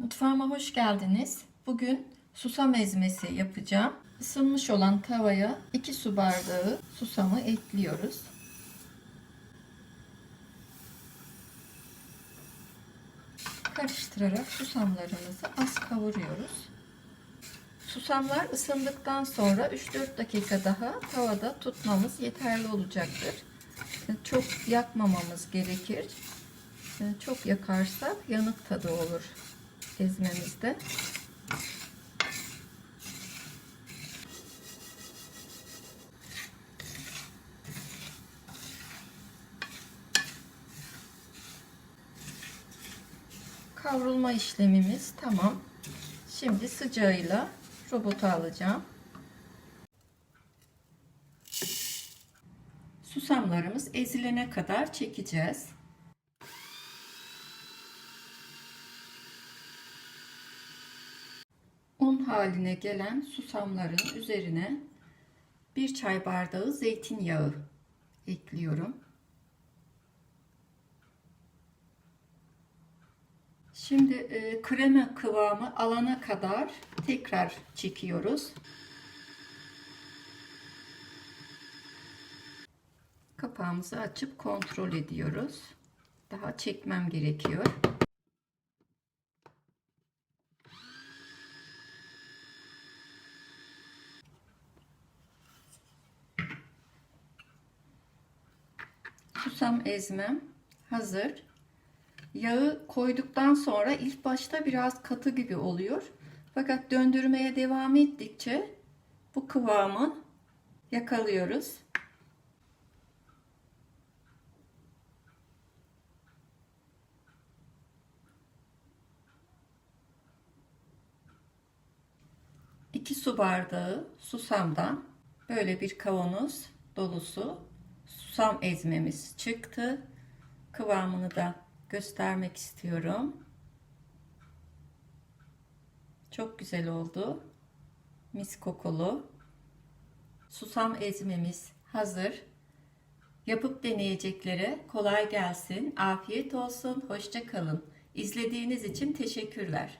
Mutfağıma hoş geldiniz. Bugün susam ezmesi yapacağım. Isınmış olan tavaya 2 su bardağı susamı ekliyoruz. Karıştırarak susamlarımızı az kavuruyoruz. Susamlar ısındıktan sonra 3-4 dakika daha tavada tutmamız yeterli olacaktır. Çok yakmamamız gerekir. Çok yakarsak yanık tadı olur ezmemizde. Kavrulma işlemimiz tamam. Şimdi sıcağıyla robota alacağım. Susamlarımız ezilene kadar çekeceğiz. Haline gelen susamların üzerine bir çay bardağı zeytinyağı ekliyorum. Şimdi e, krema kıvamı alana kadar tekrar çekiyoruz. Kapağımızı açıp kontrol ediyoruz. Daha çekmem gerekiyor. Susam ezmem hazır. Yağı koyduktan sonra ilk başta biraz katı gibi oluyor. Fakat döndürmeye devam ettikçe bu kıvamı yakalıyoruz. İki su bardağı susamdan böyle bir kavanoz dolusu susam ezmemiz çıktı. Kıvamını da göstermek istiyorum. Çok güzel oldu. Mis kokulu. Susam ezmemiz hazır. Yapıp deneyeceklere kolay gelsin. Afiyet olsun. Hoşça kalın. İzlediğiniz için teşekkürler.